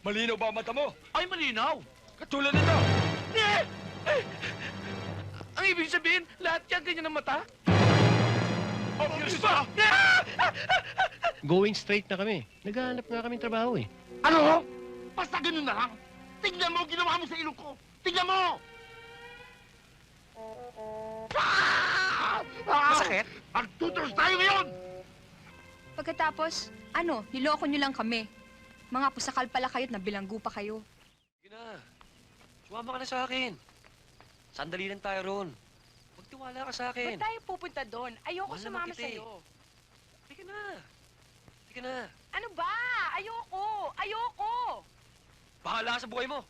Malinaw ba ang mata mo? Ay, malinaw. Katulad nito. Eh! Eh! Ang ibig sabihin, lahat yan ganyan ang mata? Obvious ba? Going straight na kami. Naghahanap nga kami trabaho eh. Ano? Basta ganun na lang. Tignan mo, ginawa mo sa ilong ko. Tignan mo! Ah! Masakit? Magtuturos tayo ngayon! Pagkatapos, ano, niloko nyo lang kami. Mga pusakal pala kayo at nabilanggo pa kayo. Sige na. Sumama ka na sa akin. Sandali lang tayo ron. Magtiwala ka sa akin. Ba't tayo pupunta doon? Ayoko Mahal sumama kita eh. sa'yo. Sige na. Sige na. Ano ba? Ayoko! Ayoko! Bahala sa buhay mo.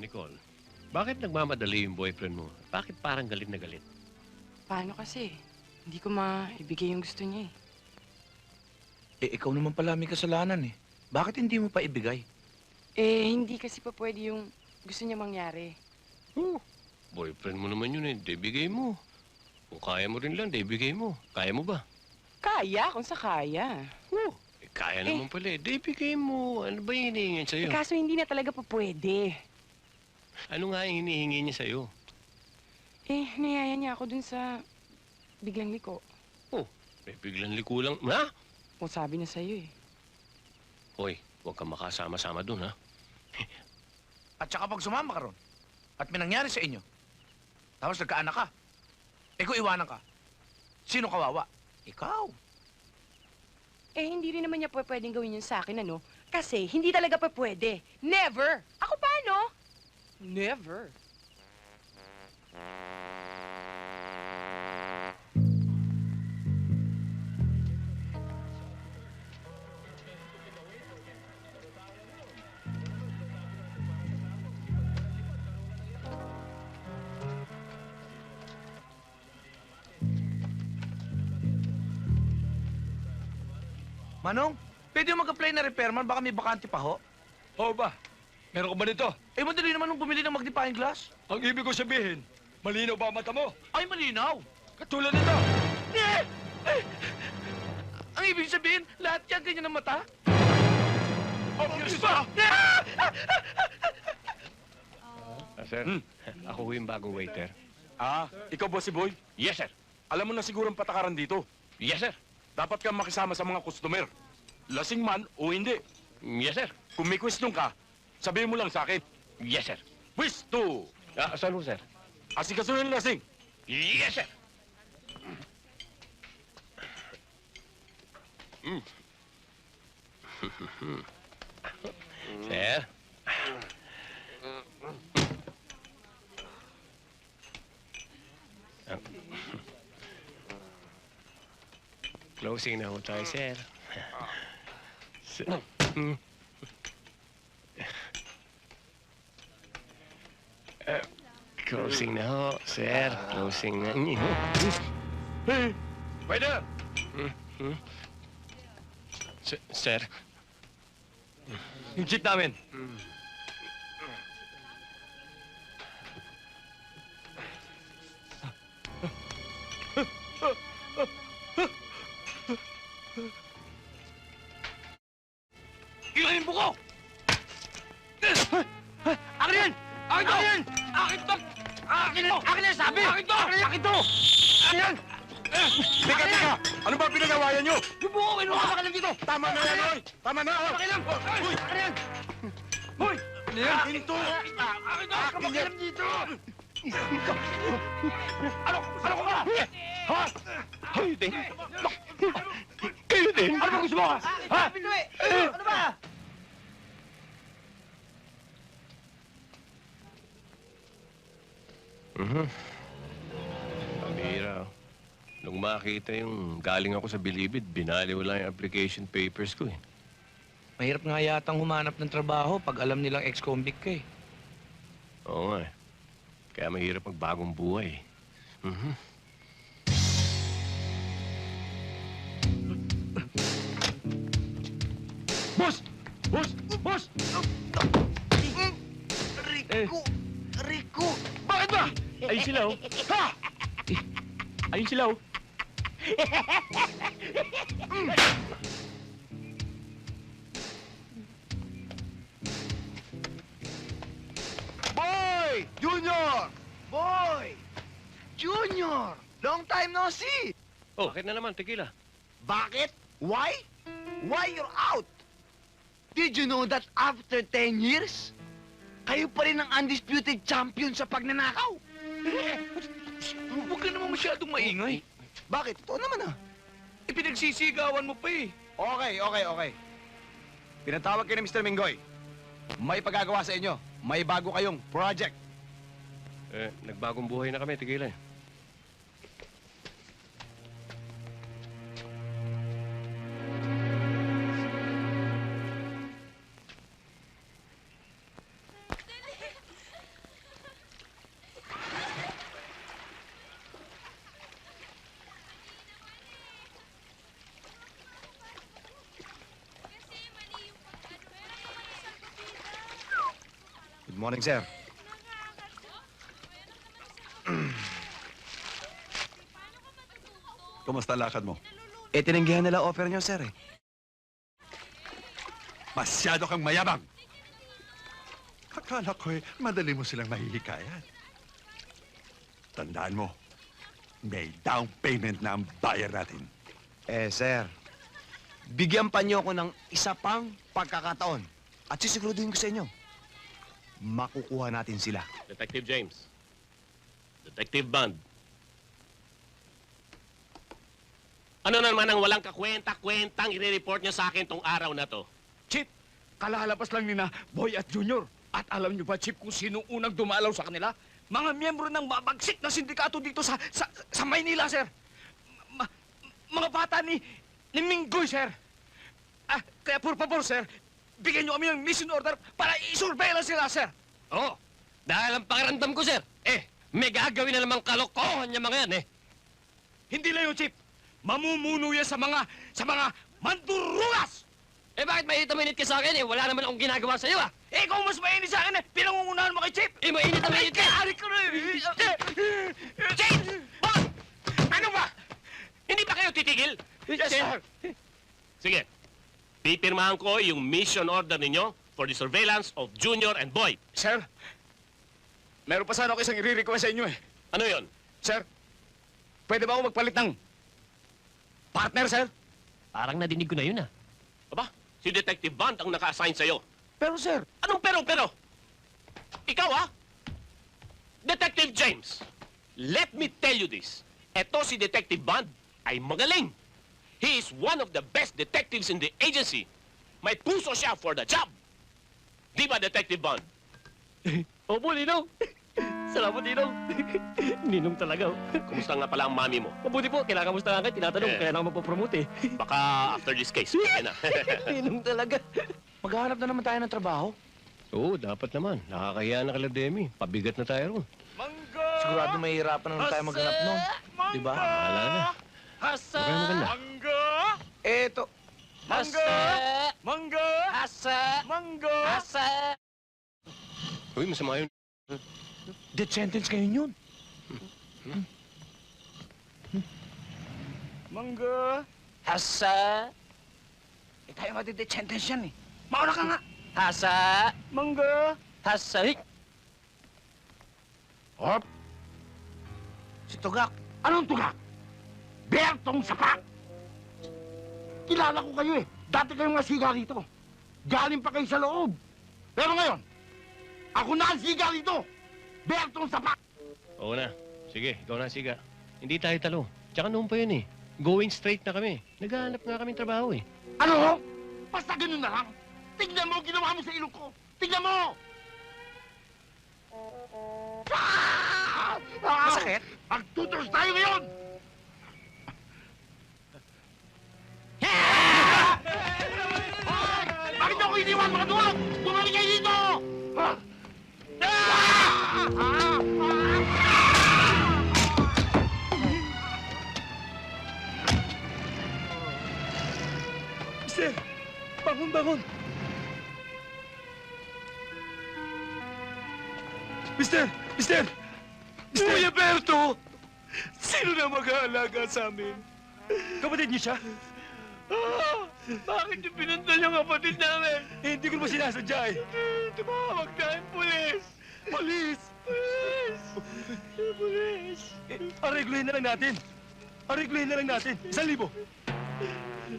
Nicole. Bakit nagmamadali yung boyfriend mo? Bakit parang galit na galit? Paano kasi? Hindi ko maibigay yung gusto niya eh. Eh, ikaw naman pala may kasalanan eh. Bakit hindi mo pa ibigay? Eh, hindi kasi pa pwede yung gusto niya mangyari. Oh, boyfriend mo naman yun eh. Di bigay mo. Kung kaya mo rin lang, di bigay mo. Kaya mo ba? Kaya, kung sa kaya. Oh, eh, kaya naman pala eh. Di bigay mo. Ano ba yung hinihingi niya sa'yo? Eh, kaso hindi na talaga pa pwede. Ano nga yung hinihingi niya sa'yo? Eh, niyaya niya ako dun sa biglang liko. Eh, biglang liku lang. Ha? O sabi na sa'yo eh. Hoy, huwag kang makasama-sama dun, ha? At saka pag sumama ka ron, at may nangyari sa inyo, tapos nagkaanak ka, eh kung iwanan ka, sino kawawa? Ikaw. Eh, hindi rin naman niya pa pwedeng gawin yun sa akin, ano? Kasi hindi talaga pa pwede. Never! Ako paano? Never. Manong, pwede mo mag-apply na repairman, baka may bakante pa ho. Oo ba? Meron ka ba nito? Eh, madali naman nung bumili ng magnifying glass. Ang ibig ko sabihin, malinaw ba ang mata mo? Ay, malinaw. Katulad nito. Eh! Eh! Ang ibig sabihin, lahat yan ganyan ang mata? Obvious ba? Ah, sir, ako ho yung bagong waiter. Ah, ikaw ba si Boy? Yes, sir. Alam mo na siguro ang patakaran dito. Yes, sir. Dapat kang makisama sa mga customer. Lasing man o hindi. Yes, sir. Kung may question ka, sabihin mo lang sa akin. Yes, sir. Pwisto! Ah, saan ho, sir? Asikasuhin ang lasing. Yes, sir. Mm. sir? Ah. Closing na ho tayo, sir. Sir. Mm. Closing na ho, sir. Closing na. Mm. Hey! Waiter! S- Sir, Yung jeep namin. Ilan kayo din. Kayo din. Ano ba gusto mo? Ha? Ano ba? Mhm. Pambira. oh. Nung makita yung galing ako sa Bilibid, binali wala yung application papers ko eh. Mahirap nga yatang humanap ng trabaho pag alam nilang ex-convict ka eh. Oo nga eh. Kaya mahirap magbagong buhay. Mhm. Boss! Boss! Boss! Rico! Rico! Bakit ba? Ayun sila, oh. Ha? Ayun sila, oh. Boy! Junior! Boy! Junior! Long time no see! Oh, bakit na naman, tequila? Bakit? Why? Why you're out? Did you know that after 10 years, kayo pa rin ang undisputed champion sa pagnanakaw? Huwag ka naman masyadong maingay. Bakit? Ito naman ah. Ipinagsisigawan mo pa eh. Okay, okay, okay. Pinatawag kayo ni Mr. Minggoy. May pagagawa sa inyo. May bago kayong project. Eh, nagbagong buhay na kami, tequila. Morning, sir. Kumusta lakad mo? Eh, tinanggihan nila offer nyo, sir eh. Masyado kang mayabang! Akala ko'y madali mo silang mahihikayan. Tandaan mo, may down payment na ang bayar natin. Eh, sir. Bigyan pa niyo ako ng isa pang pagkakataon. At sisiguruduhin ko sa inyo, makukuha natin sila. Detective James. Detective Bond. Ano naman ang walang kakwenta-kwentang i-report niyo sa akin tong araw na to? Chip, kalalapas lang ni na Boy at Junior. At alam niyo ba, Chip, kung sino unang dumalaw sa kanila? Mga miyembro ng mabagsik na sindikato dito sa sa, sa Maynila, sir. Ma- mga bata ni, ni Minggoy, sir. Ah, kaya por favor, sir, bigyan niyo kami ng mission order para i-surveillance sila, sir. Oo. Dahil ang pakiramdam ko, sir, eh, may gagawin na namang kalokohan niya mga yan, eh. Hindi lang yung Chip. Mamumuno yan sa mga, sa mga mandurugas! Eh, bakit may itaminit ka sa akin, eh? Wala naman akong ginagawa sa'yo, ah. Eh, ikaw mas mainit sa akin eh! Pinangungunahan mo kay Chip! Eh, mainit na mainit ka! Ari ka rin! Chip! Boss! Ano ba? Hindi ba kayo titigil? Yes, sir! Sige. Pipirmahan ko yung mission order ninyo for the surveillance of Junior and Boy. Sir, meron pa sana ako isang i-request sa inyo eh. Ano yon? Sir, pwede ba ako magpalit ng partner, sir? Parang nadinig ko na yun, ah. Aba, si Detective Bond ang naka-assign sa'yo. Pero sir, Anong pero, pero? Ikaw, ah? Detective James, let me tell you this. Eto si Detective Bond ay magaling. He is one of the best detectives in the agency. May puso siya for the job. Di ba, Detective Bond? Opo, Ninong. Salamat, Ninong. Ninong talaga. Kumusta nga pala ang mami mo? Mabuti po. Kailangan kamusta nga kayo. Tinatanong, Eh. kaya lang mapopromote eh. Baka after this case, pwede na. Ninong talaga. Maghahanap na naman tayo ng trabaho. Oo, dapat naman. Nakakahiya na kala Demi. Pabigat na tayo ron. mangga! Sigurado mahihirapan na naman tayo maghanap nun. Di ba? Wala na. Hasa! Mangga! Eto. Mangga! Mangga! Asa! Mangga! Asa! Uy, masama yun. Death sentence kayo yun. Mangga! Asa! Eh, tayo nga death sentence yan eh. Mauna ka nga. Asa! Mangga! Asa! Hic! Hop. Si Tugak. Anong Tugak? Bertong Sapa! Kilala ko kayo eh. Dati kayong nga siga rito. Galing pa kayo sa loob. Pero ngayon, ako na ang siga rito. Bertong Sapa! Oo na. Sige, ikaw na, siga. Hindi tayo talo. Tsaka noon pa yun eh. Going straight na kami. Naghahanap nga kami trabaho eh. Ano? Basta ganun na lang. Tignan mo ang ginawa mo sa ilong ko. Tignan mo! Ah! Masakit? Magtutos tayo ngayon! Mister! Mister! Kuya Berto! Sino na mag-aalaga sa amin? Kapatid niyo siya? Ah, bakit niyo pinunta yung kapatid namin? Eh, hindi ko naman sinasadya eh. Tumawag tayong pulis! Pulis! Pulis! Pulis! Eh, aregluhin na lang natin. Aregluhin na lang natin. Isang libo.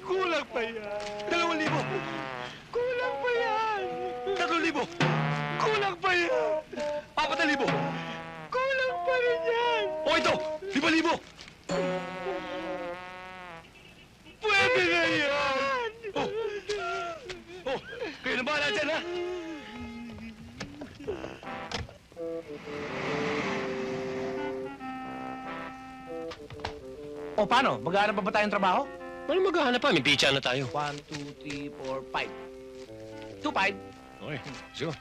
Kulang pa yan. Dalawang libo. Kulang pa yan. Tatlong libo. Kulang yan. Apat na libo. Kulang pa rin yan. O ito, lima libo. Pwede na yan. Oh, oh kayo na bahala dyan, ha? O paano? Maghanap pa ba tayong trabaho? Ano maghahanap pa? May pizza na tayo. One, two, three, four, five. Two, five. Okay, sige.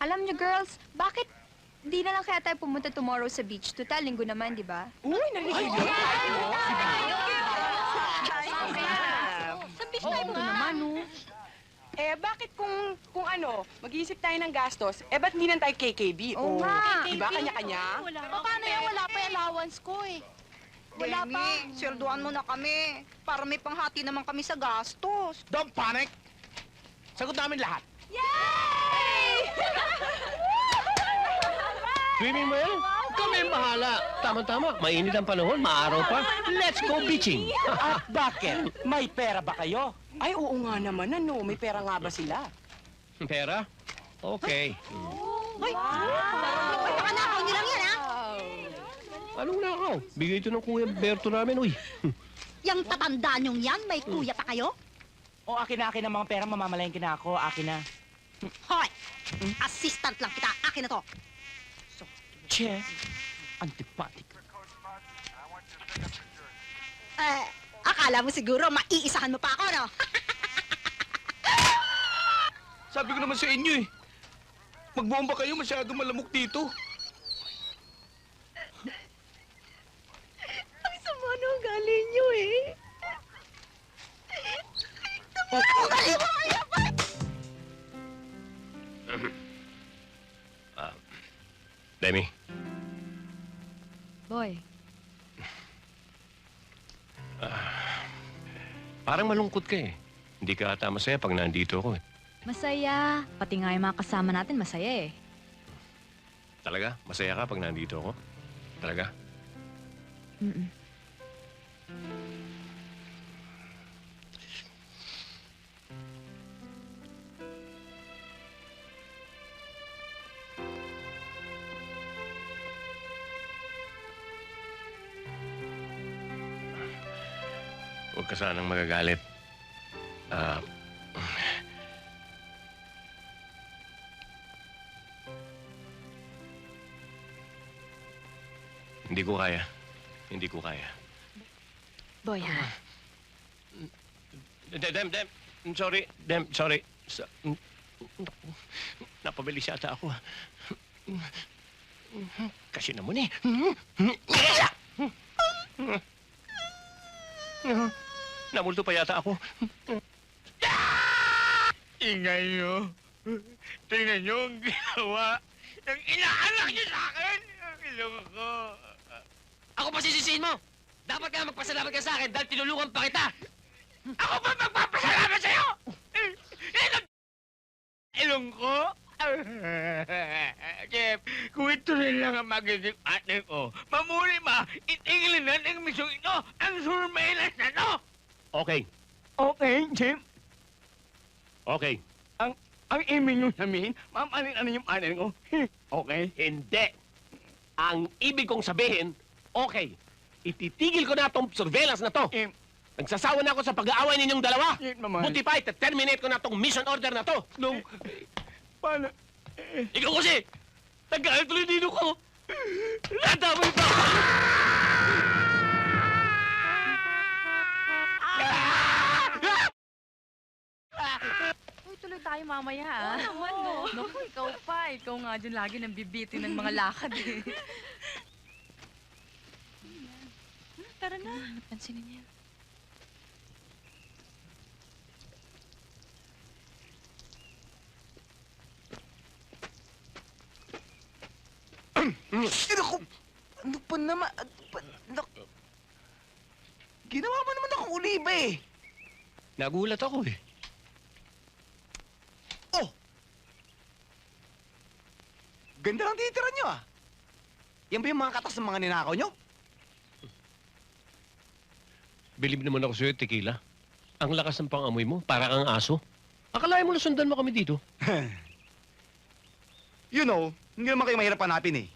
Alam niyo, girls, bakit di na lang kaya tayo pumunta tomorrow sa beach? Total, linggo naman, di ba? Uy, narinig mo? Sa beach Oo nga. naman, oh. Eh, bakit kung, kung ano, mag-iisip tayo ng gastos, eh, ba't hindi lang tayo KKB? Oo nga. Diba, kanya-kanya? Paano yan? Wala pa yung allowance ko eh. Wala pa. Sweldoan mo na kami. Para may panghati naman kami sa gastos. Don't panic! Sagot namin lahat. Swimming mo yan? Kami ang bahala. Tama-tama. Mainit ang panahon. Maaraw pa. Let's go beaching. At bakit? May pera ba kayo? Ay, oo nga naman, ano. May pera nga ba sila? Pera? Okay. Ay, baka Anong nakaw? Bigay ito ng Kuya Berto namin, uy. Yang tatanda niyong yan, may kuya pa kayo? O, akin na akin ang mga pera, mamamalayan na ako. Akin na. Hoy! Assistant lang kita. Akin na to. Che, antipatik. Eh, akala mo siguro maiisahan mo pa ako, no? Sabi ko naman sa inyo eh. Magbomba kayo, masyado malamok dito. Parang malungkot ka eh. Hindi ka ata masaya pag nandito ako eh. masaya. Pati nga yung mga kasama natin, masaya eh. Talaga? Masaya ka pag nandito ako? Talaga? Mm-mm. Sanang magagalit. Ah... Hindi ko kaya. Hindi ko kaya. Boy, ha? Dem, Dem, Dem. Sorry, Dem, sorry. Sa, napabilis yata ako. Kasi naman eh. Namulto pa yata ako. Ingay nyo. Tingnan nyo ang ginawa ng inaanak niyo sa akin. Ang ilong ko. Ako pa sisisihin mo! Dapat ka magpasalamat ka sa akin dahil tinulungan pa kita! Ako ba magpapasalamat sa'yo? Ilong... Ilong ko? Jeff, kung ito rin lang ang magiging ate ko, mamuli ma, itigilin na ng misyon ito ang surveillance na to! Okay, Okay, Jeff. okay. Ang ibig nyo sabihin, mamanin ano yung ate ko? okay? Hindi. Ang ibig kong sabihin, okay. Ititigil ko na itong surveillance na to. Eh, Nagsasawa na ako sa pag-aaway ninyong dalawa. Jeff naman. Buti pa, ite-terminate ko na itong mission order na to. Nung... Paano? Ikaw kasi, nagkakalit tuloy dito ko. Nadamay pa! Uy, mamaya, ha? Oo naman, no? Naku, ikaw pa. Ikaw nga dyan lagi nang bibitin ng mga lakad, eh. Tara na. Napansinin niya. Eh, naku! Ano pa naman? Ano pa? Naku! Ginawa mo naman akong uliba eh! Nagulat ako eh. Ganda lang titira nyo ah! Yan ba yung mga katas ng mga ninakaw nyo? Bilib naman ako sa'yo, tequila. Ang lakas ng pangamoy mo, para kang aso. Akalain mo na sundan mo kami dito. You know, hindi naman kayo mahirap hanapin eh.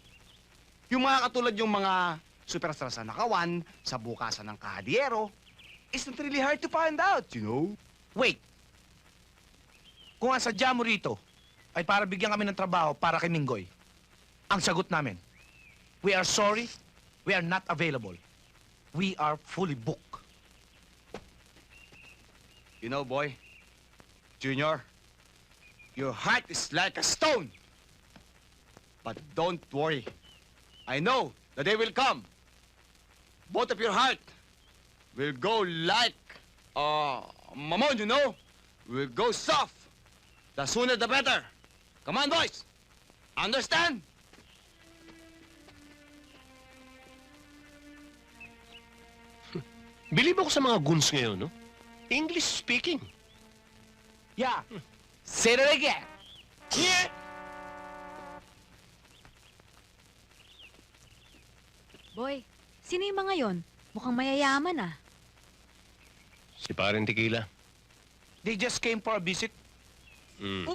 Yung mga katulad yung mga superstar sa nakawan, sa bukasan ng kahadiero, it's not really hard to find out, you know? Wait. Kung ang sadya mo rito ay para bigyan kami ng trabaho para kay Minggoy, ang sagot namin, we are sorry, we are not available. We are fully booked. You know, boy, Junior, your heart is like a stone. But don't worry. I know the day will come. Both of your heart will go like, uh, mamon, you know, will go soft. The sooner the better. Come on, boys. Understand? Bilib ako sa mga goons ngayon, no? English speaking. Yeah. Say that again. Yeah. Boy, sino yung mga yon? Mukhang mayayaman ah. Si Paren Tequila. They just came for a visit. Mm.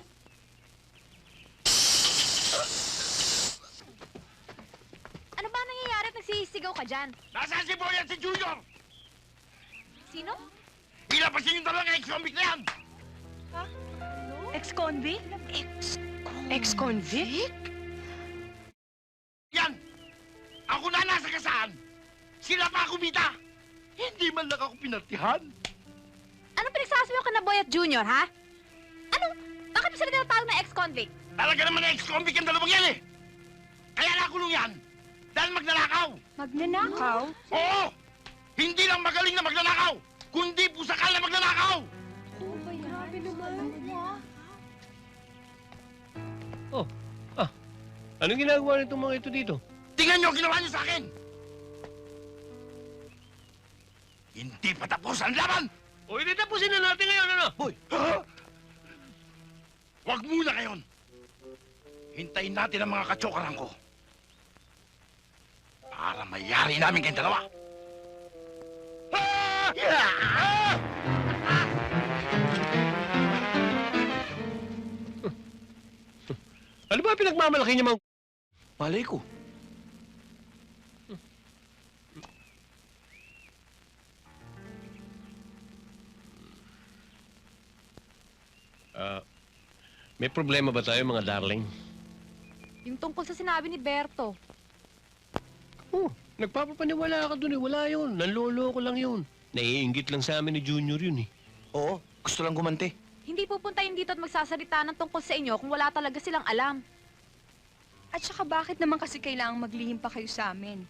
Ano ba nangyayari at nagsisigaw ka dyan? Nasaan si Boy at si Junior? Sino? Ilapasin yung dalawang ex-convict na yan! Ex-convict? Ex-convict? Yan! Ako na nasa kasaan! Sila pa kumita! Hindi man lang ako pinartihan! Anong pinagsasabi ka na Boy at Junior, ha? Ano? Bakit mo sila tinatawag na ex-convict? Talaga naman na ex-convict ang dalawang yan eh! Kaya nakulong yan! Dahil magnanakaw! Magnanakaw? Oo! Hindi lang magaling na magnanakaw! Kundi pusakal na magnanakaw! Anong ginagawa nitong mga ito dito? Tingnan niyo ang ginawa niyo sa akin! Hindi pa tapos ang laban! O, hindi tapusin na natin ngayon, ano? Hoy! Ha? Huwag muna ngayon! Hintayin natin ang mga katsokaran ko. Para mayari namin kayong dalawa. Ano ba pinagmamalaki niya mga... Malay ko. Ah, may problema ba tayo, mga darling? Yung tungkol sa sinabi ni Berto. Oh, nagpapapaniwala ka dun eh. Wala yun. Nanlolo ko lang yun. Naiingit lang sa amin ni Junior yun eh. Oo, gusto lang gumante. Hindi pupunta yun dito at magsasalita ng tungkol sa inyo kung wala talaga silang alam. At saka bakit naman kasi kailangang maglihim pa kayo sa amin?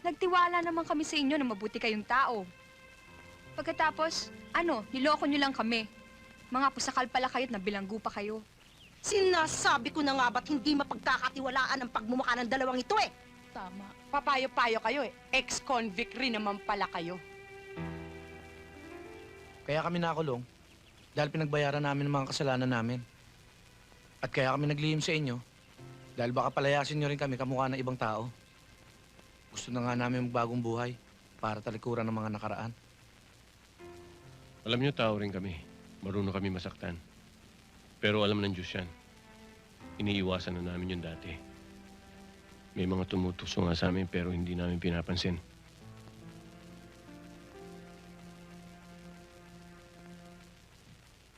Nagtiwala naman kami sa inyo na mabuti kayong tao. Pagkatapos, ano, niloko nyo lang kami. Mga pusakal pala kayo at nabilanggo pa kayo. Sinasabi ko na nga ba't hindi mapagkakatiwalaan ang pagmumukha ng dalawang ito eh? Tama. Papayo-payo kayo eh. Ex-convict rin naman pala kayo. Kaya kami nakulong dahil pinagbayaran namin ang mga kasalanan namin. At kaya kami naglihim sa inyo dahil baka palayasin nyo rin kami kamukha ng ibang tao. Gusto na nga namin magbagong buhay para talikuran ng mga nakaraan. Alam niyo, tao rin kami. Marunong kami masaktan. Pero alam ng Diyos yan. Iniiwasan na namin yun dati. May mga tumutukso nga sa amin pero hindi namin pinapansin.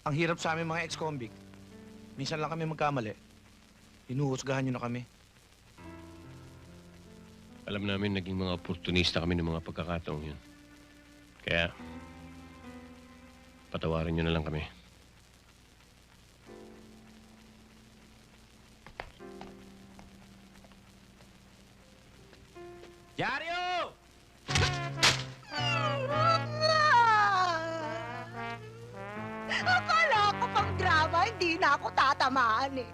Ang hirap sa amin mga ex-convict. Minsan lang kami magkamali. Hinuhusgahan nyo na kami. Alam namin naging mga oportunista kami ng mga pagkakataong yun. Kaya, patawarin niyo na lang kami. Yaryo! Oh! Akala ko pang drama, hindi na ako tatamaan eh.